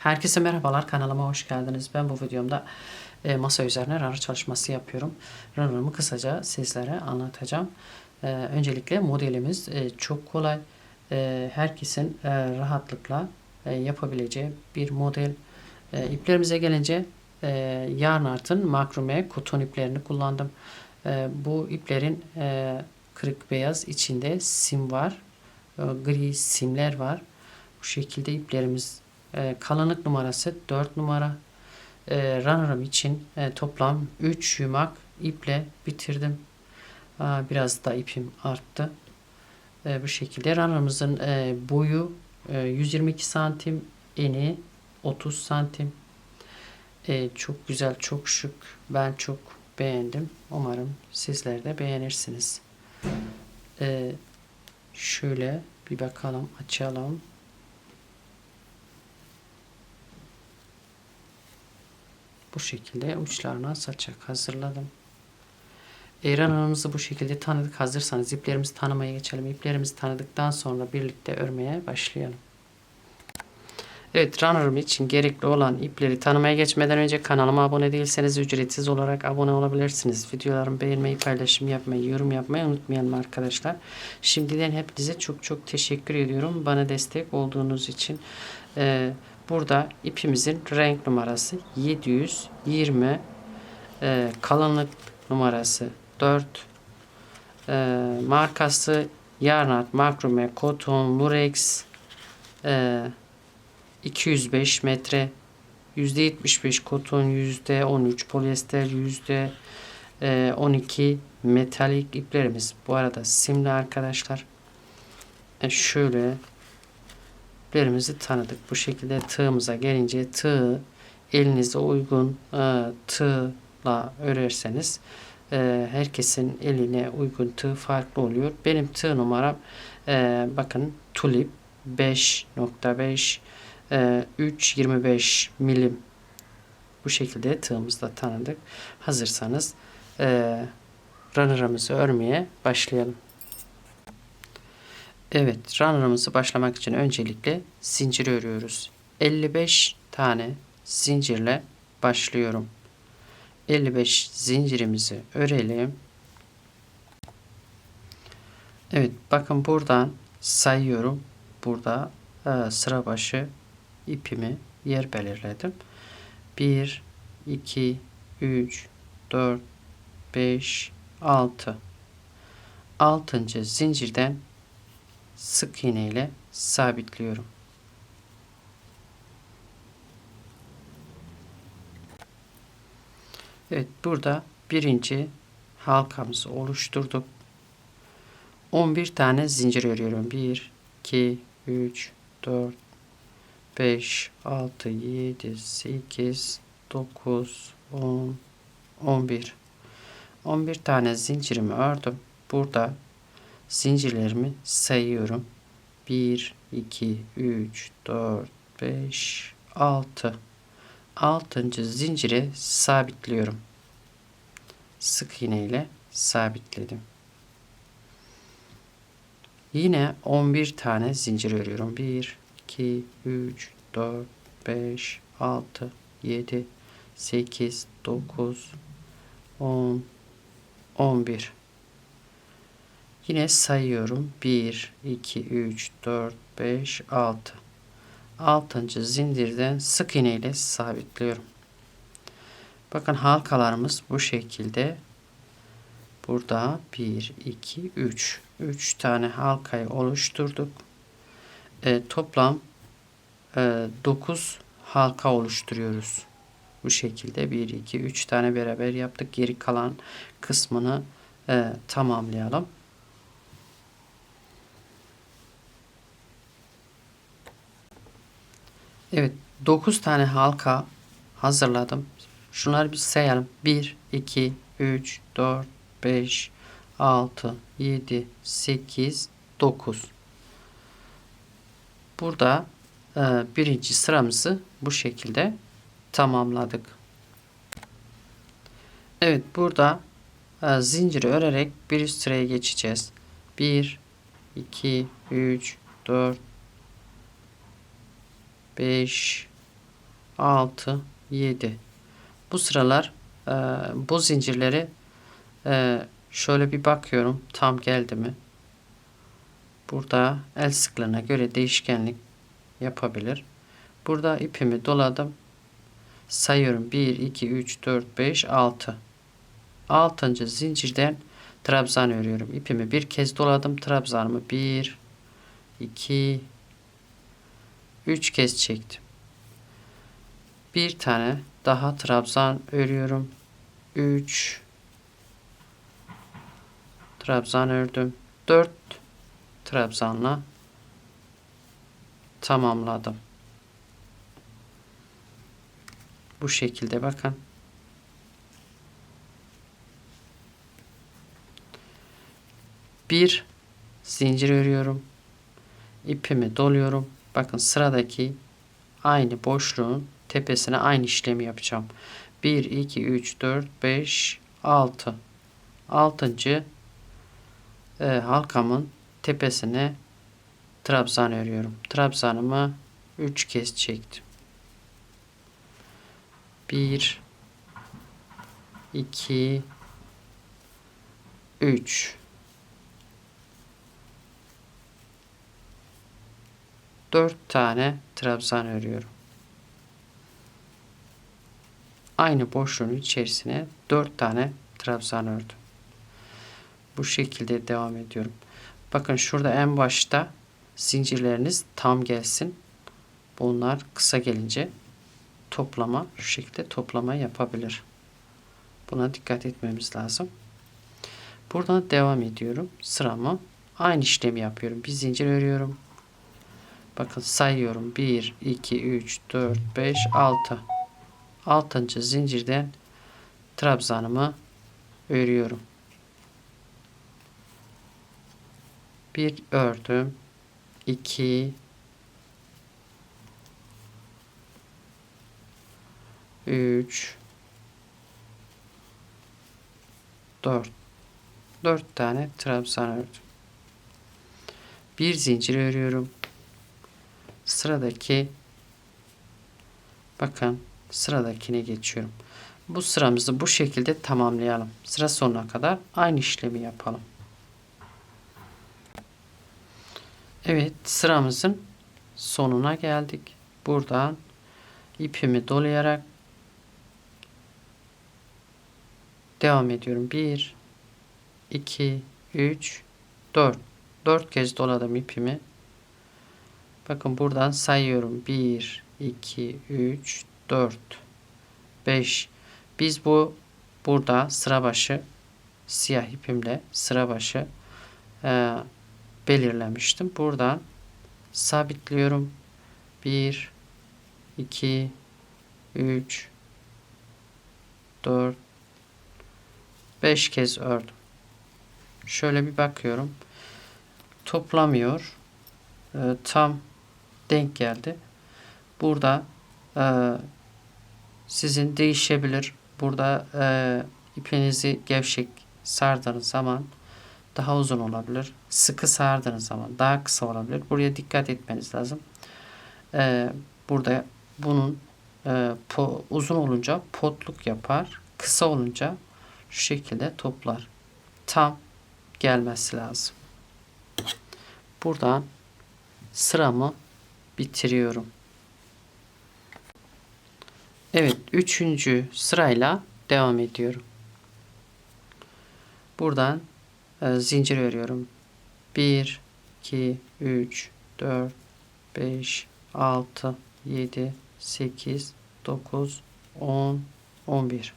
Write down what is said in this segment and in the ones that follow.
Herkese merhabalar kanalıma hoş geldiniz. Ben bu videomda e, masa üzerine runner çalışması yapıyorum. Runner'ımı kısaca sizlere anlatacağım. E, öncelikle modelimiz e, çok kolay. E, herkesin e, rahatlıkla e, yapabileceği bir model. E, iplerimize gelince e, yarn artın makrume koton iplerini kullandım. E, bu iplerin e, kırık beyaz içinde sim var. E, gri simler var. Bu şekilde iplerimiz e, kalınlık numarası 4 numara. E, runner'ım için e, toplam 3 yumak iple bitirdim. Aa, biraz da ipim arttı. E, bu şekilde runner'ımızın e, boyu e, 122 santim, eni 30 santim. E, çok güzel, çok şık. Ben çok beğendim. Umarım sizler de beğenirsiniz. E, şöyle bir bakalım, açalım. Bu şekilde uçlarına saçak hazırladım. Eğren ağımızı bu şekilde tanıdık. Hazırsanız iplerimizi tanımaya geçelim. İplerimizi tanıdıktan sonra birlikte örmeye başlayalım. Evet runner'ım için gerekli olan ipleri tanımaya geçmeden önce kanalıma abone değilseniz ücretsiz olarak abone olabilirsiniz. Videolarımı beğenmeyi, paylaşım yapmayı, yorum yapmayı unutmayalım arkadaşlar. Şimdiden hepinize çok çok teşekkür ediyorum. Bana destek olduğunuz için. Ee, burada ipimizin renk numarası 720 e, kalınlık numarası 4 e, markası Yarnart, Makrume, Koton, Lurex e, 205 metre %75 koton %13 polyester %12 metalik iplerimiz. Bu arada simli arkadaşlar. E şöyle iplerimizi tanıdık bu şekilde tığımıza gelince tığ elinize uygun e, tığla örerseniz e, herkesin eline uygun tığ farklı oluyor benim tığ numaram e, bakın tulip 5.5 3.25 milim bu şekilde tığımızda tanıdık. Hazırsanız e, runner'ımızı örmeye başlayalım. Evet runner'ımızı başlamak için öncelikle zincir örüyoruz. 55 tane zincirle başlıyorum. 55 zincirimizi örelim. Evet bakın buradan sayıyorum. Burada e, sıra başı ipimi yer belirledim. 1 2 3 4 5 6 6. zincirden sık iğne ile sabitliyorum. Evet burada birinci halkamızı oluşturduk. 11 tane zincir örüyorum. 1 2 3 4 5, 6, 7, 8, 9, 10, 11. 11 tane zincirimi ördüm. Burada zincirlerimi sayıyorum. 1, 2, 3, 4, 5, 6. 6. zincire sabitliyorum. Sık iğne ile sabitledim. Yine 11 tane zincir örüyorum. 1, 2, 3, 4, 5, 6, 7, 8, 9, 10, 11. Yine sayıyorum. 1, 2, 3, 4, 5, 6. 6. zincirden sık iğne ile sabitliyorum. Bakın halkalarımız bu şekilde. Burada 1, 2, 3. 3 tane halkayı oluşturduk e, toplam e, 9 halka oluşturuyoruz. Bu şekilde 1, 2, 3 tane beraber yaptık. Geri kalan kısmını e, tamamlayalım. Evet 9 tane halka hazırladım. Şunları bir sayalım. 1, 2, 3, 4, 5, 6, 7, 8, 9. Burada e, birinci sıramızı bu şekilde tamamladık. Evet burada e, zinciri örerek bir üst sıraya geçeceğiz. 1 2 3 4 5 6, 7. Bu sıralar e, bu zincirleri e, şöyle bir bakıyorum tam geldi mi? Burada el sıklığına göre değişkenlik yapabilir. Burada ipimi doladım. Sayıyorum 1, 2, 3, 4, 5, 6. 6. zincirden trabzan örüyorum. İpimi bir kez doladım. Trabzanımı 1, 2, 3 kez çektim. Bir tane daha trabzan örüyorum. 3 trabzan ördüm. 4 trabzanla tamamladım. Bu şekilde bakın. Bir zincir örüyorum. İpimi doluyorum. Bakın sıradaki aynı boşluğun tepesine aynı işlemi yapacağım. 1, 2, 3, 4, 5, 6. 6. E, halkamın tepesine trabzan örüyorum. Trabzanımı 3 kez çektim. 1 2 3 4 tane trabzan örüyorum. Aynı boşluğun içerisine 4 tane trabzan ördüm. Bu şekilde devam ediyorum. Bakın şurada en başta zincirleriniz tam gelsin. Bunlar kısa gelince toplama şu şekilde toplama yapabilir. Buna dikkat etmemiz lazım. Buradan devam ediyorum. Sıramı aynı işlemi yapıyorum. Bir zincir örüyorum. Bakın sayıyorum. 1, 2, 3, 4, 5, 6. 6. zincirden trabzanımı örüyorum. Bir ördüm. 2 3 4 4 tane trabzan ördüm. Bir zincir örüyorum. Sıradaki bakın sıradakine geçiyorum. Bu sıramızı bu şekilde tamamlayalım. Sıra sonuna kadar aynı işlemi yapalım. Evet sıramızın sonuna geldik. Buradan ipimi dolayarak devam ediyorum. 1 2 3 4 4 kez doladım ipimi. Bakın buradan sayıyorum. 1 2 3 4 5 Biz bu burada sıra başı siyah ipimle sıra başı e, belirlemiştim. Buradan sabitliyorum. 1 2 3 4 5 kez ördüm. Şöyle bir bakıyorum. Toplamıyor. E, tam denk geldi. Burada e, sizin değişebilir. Burada e, ipinizi gevşek sardığınız zaman daha uzun olabilir. Sıkı sardığınız zaman daha kısa olabilir. Buraya dikkat etmeniz lazım. E, burada bunun e, po, uzun olunca potluk yapar. Kısa olunca şu şekilde toplar. Tam gelmesi lazım. Buradan sıramı bitiriyorum. Evet, üçüncü sırayla devam ediyorum. Buradan e, zincir örüyorum. 1, 2, 3, 4, 5, 6, 7, 8, 9, 10, 11.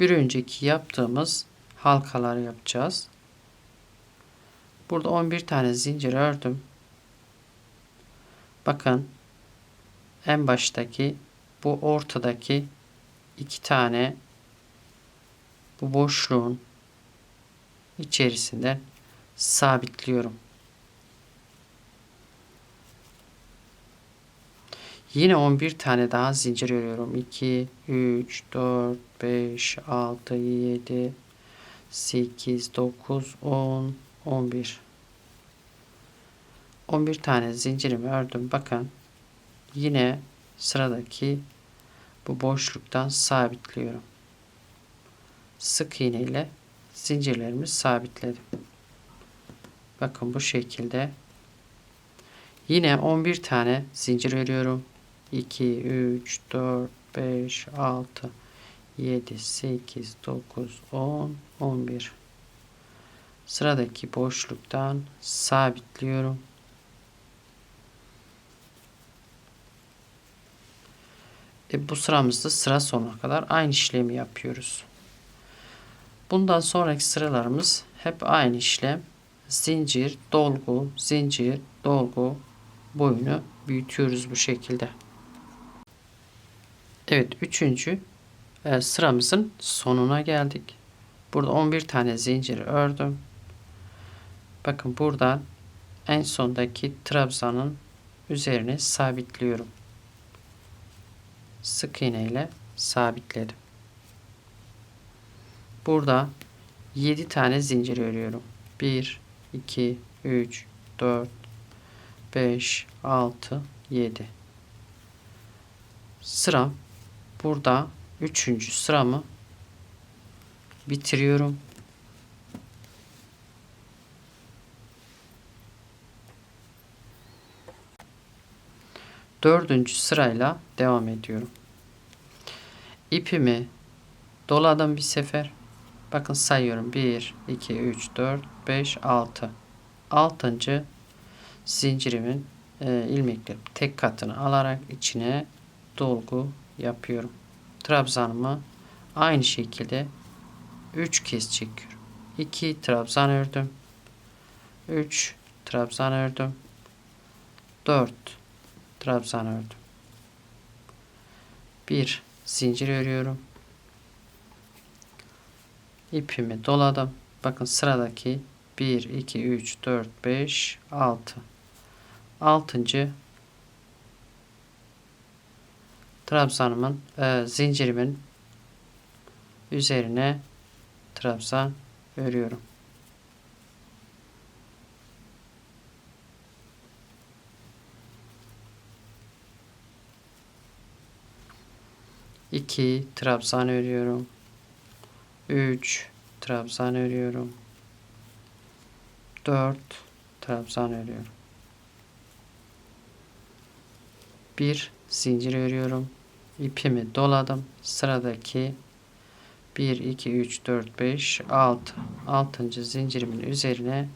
Bir önceki yaptığımız halkaları yapacağız. Burada 11 tane zincir ördüm. Bakın en baştaki bu ortadaki iki tane bu boşluğun içerisinden sabitliyorum. Yine 11 tane daha zincir örüyorum. 2, 3, 4, 5, 6, 7, 8, 9, 10, 11. 11 tane zincirimi ördüm. Bakın yine sıradaki bu boşluktan sabitliyorum. Sık iğne ile zincirlerimi sabitledim. Bakın bu şekilde. Yine 11 tane zincir örüyorum. 2, 3, 4, 5, 6, 7, 8, 9, 10, 11. Sıradaki boşluktan sabitliyorum. E bu sıramızda sıra sonuna kadar aynı işlemi yapıyoruz. Bundan sonraki sıralarımız hep aynı işlem. Zincir, dolgu, zincir, dolgu boyunu büyütüyoruz bu şekilde. Evet, üçüncü e, sıramızın sonuna geldik. Burada 11 tane zincir ördüm. Bakın buradan en sondaki trabzanın üzerine sabitliyorum. Sık iğne ile sabitledim. Burada 7 tane zincir örüyorum. 1 2 3 4 5 6 7 Sıram burada 3. sıramı bitiriyorum. Dördüncü sırayla devam ediyorum. İpimi doladım bir sefer. Bakın sayıyorum. 1, 2, 3, 4, 5, 6. Altıncı zincirimin e, ilmekleri tek katını alarak içine dolgu yapıyorum. Trabzanımı aynı şekilde 3 kez çekiyorum. 2 trabzan ördüm. 3 trabzan ördüm. 4 trabzan ördüm. 1 zincir örüyorum. İpimi doladım. Bakın sıradaki 1 2 3 4 5 6 6. trabzanımın e, zincirimin üzerine trabzan örüyorum. İki trabzan örüyorum. Üç trabzan örüyorum. Dört trabzan örüyorum. Bir zincir örüyorum. İpimi doladım. Sıradaki 1, 2, 3, 4, 5, 6. 6. zincirimin üzerine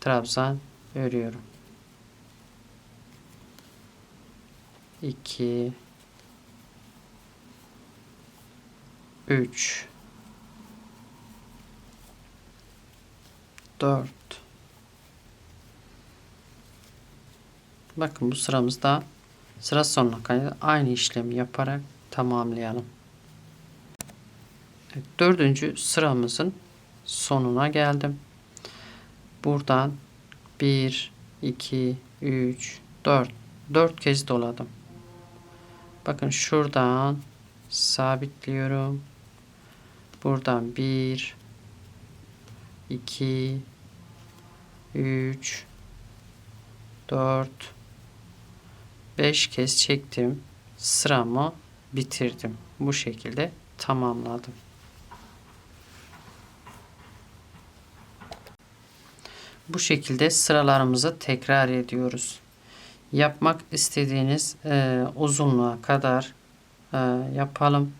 trabzan örüyorum. 2 3 4 Bakın bu sıramızda sıra sonuna kadar aynı işlemi yaparak tamamlayalım. Evet, dördüncü sıramızın sonuna geldim. Buradan 1, 2, 3, 4. 4 kez doladım. Bakın şuradan sabitliyorum. Buradan 1, 2, 3, 4, 5 kez çektim. Sıramı bitirdim. Bu şekilde tamamladım. Bu şekilde sıralarımızı tekrar ediyoruz. Yapmak istediğiniz e, uzunluğa kadar e, yapalım.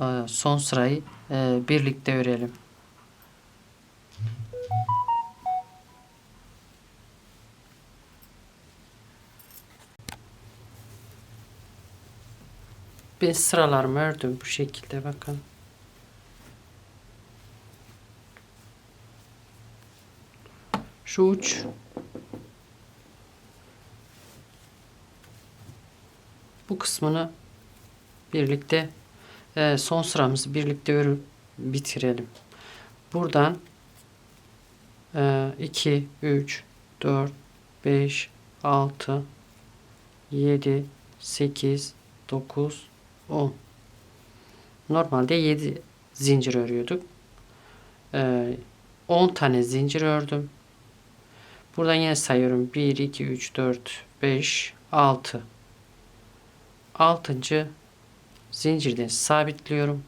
E, son sırayı e, birlikte örelim. Ben sıralarımı ördüm bu şekilde bakın. Şu uç bu kısmını birlikte e, son sıramızı birlikte örüp bitirelim. Buradan e, 2, 3, 4, 5, 6, 7, 8, 9, 10. Normalde 7 zincir örüyorduk. E, 10 tane zincir ördüm. Buradan yine sayıyorum. 1, 2, 3, 4, 5, 6. Altıncı zincirden sabitliyorum.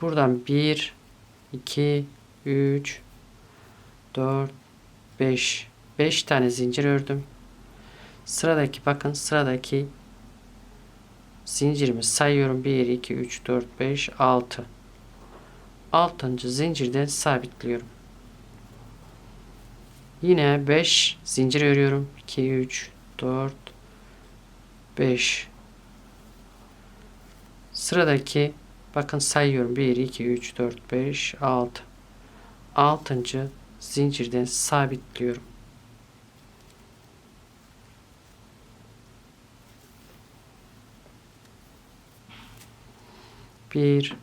Buradan 1, 2, 3, 4, 5. 5 tane zincir ördüm. Sıradaki bakın sıradaki zincirimi sayıyorum. 1, 2, 3, 4, 5, 6. 6. zincirden sabitliyorum. Yine 5 zincir örüyorum. 2, 3, 4, 5. Sıradaki bakın sayıyorum. 1, 2, 3, 4, 5, 6. 6. zincirden sabitliyorum. Bir,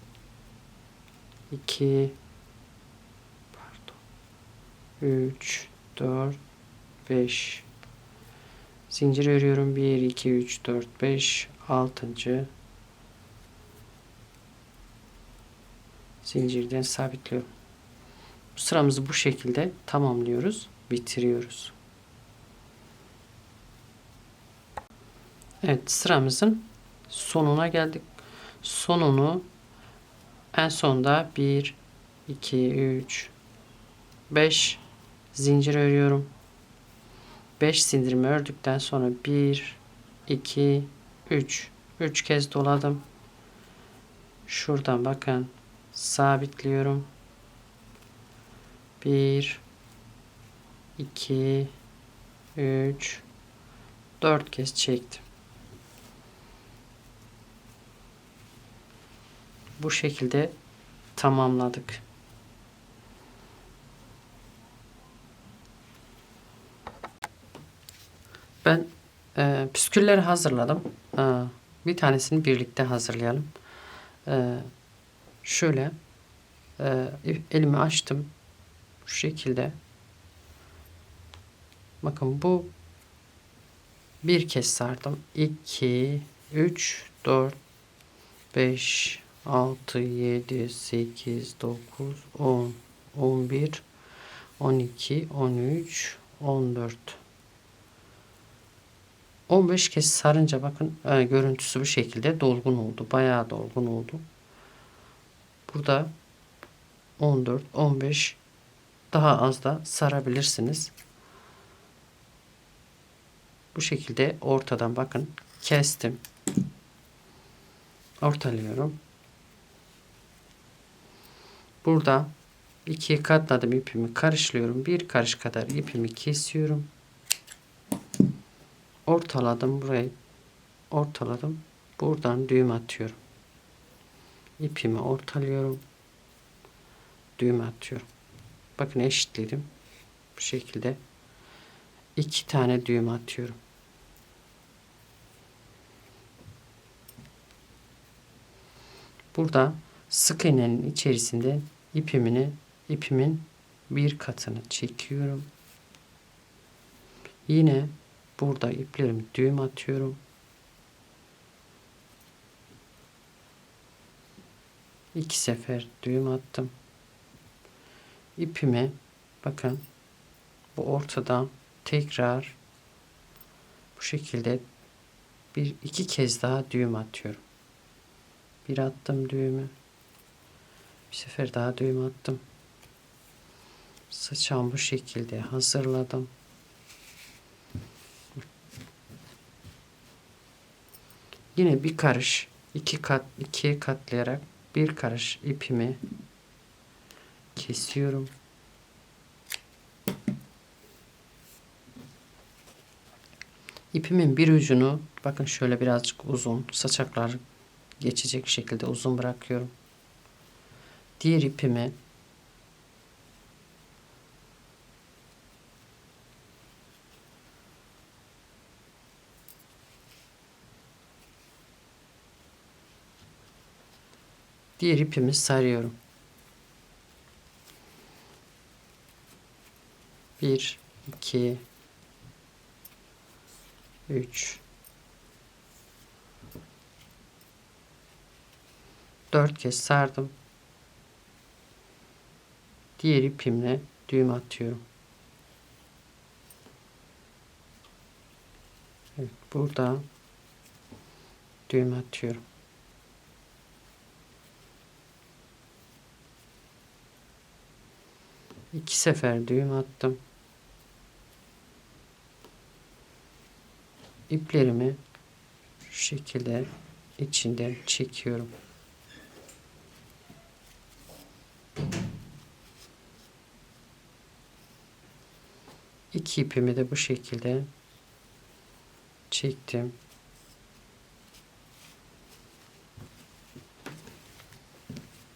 iki, pardon, üç, dört, beş. Zincir örüyorum. Bir, iki, üç, dört, beş, altıncı. Zincirden sabitliyorum. Bu sıramızı bu şekilde tamamlıyoruz, bitiriyoruz. Evet, sıramızın sonuna geldik sonunu en sonda 1 2 3 5 zincir örüyorum. 5 zincirimi ördükten sonra 1 2 3 3 kez doladım. Şuradan bakın sabitliyorum. 1 2 3 4 kez çektim. bu şekilde tamamladık. Ben e, püskülleri hazırladım. E, bir tanesini birlikte hazırlayalım. E, şöyle e, elimi açtım. Şu şekilde. Bakın bu bir kez sardım. 2, 3, 4, 5, 6, 7, 8, 9, 10, 11, 12, 13, 14. 15 kez sarınca bakın e, görüntüsü bu şekilde dolgun oldu. Bayağı dolgun oldu. Burada 14, 15 daha az da sarabilirsiniz. Bu şekilde ortadan bakın kestim. Ortalıyorum. Burada ikiye katladım ipimi karışlıyorum. Bir karış kadar ipimi kesiyorum. Ortaladım burayı. Ortaladım. Buradan düğüm atıyorum. İpimi ortalıyorum. Düğüm atıyorum. Bakın eşitledim. Bu şekilde. iki tane düğüm atıyorum. Burada sık iğnenin içerisinde ipimini ipimin bir katını çekiyorum. Yine burada iplerimi düğüm atıyorum. İki sefer düğüm attım. İpimi bakın bu ortadan tekrar bu şekilde bir iki kez daha düğüm atıyorum. Bir attım düğümü. Bir sefer daha düğüm attım. Saçağımı bu şekilde hazırladım. Yine bir karış iki kat ikiye katlayarak bir karış ipimi kesiyorum. İpimin bir ucunu bakın şöyle birazcık uzun saçaklar geçecek şekilde uzun bırakıyorum diğer ipimi diğer ipimi sarıyorum. Bir, iki, üç, dört kez sardım. diğer ipimle düğüm atıyorum. Evet, burada düğüm atıyorum. İki sefer düğüm attım. İplerimi şu şekilde içinden çekiyorum. İki ipimi de bu şekilde çektim.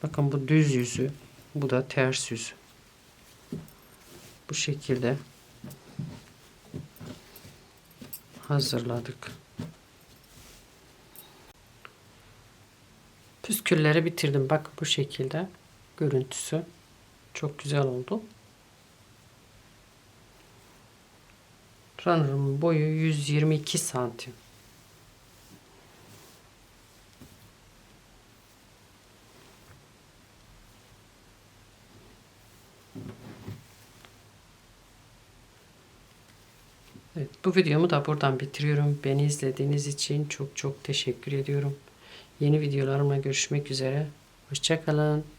Bakın bu düz yüzü, bu da ters yüzü. Bu şekilde hazırladık. Püskülleri bitirdim. Bak bu şekilde görüntüsü çok güzel oldu. Runner'ın boyu 122 santim. Evet, bu videomu da buradan bitiriyorum. Beni izlediğiniz için çok çok teşekkür ediyorum. Yeni videolarımla görüşmek üzere. Hoşçakalın.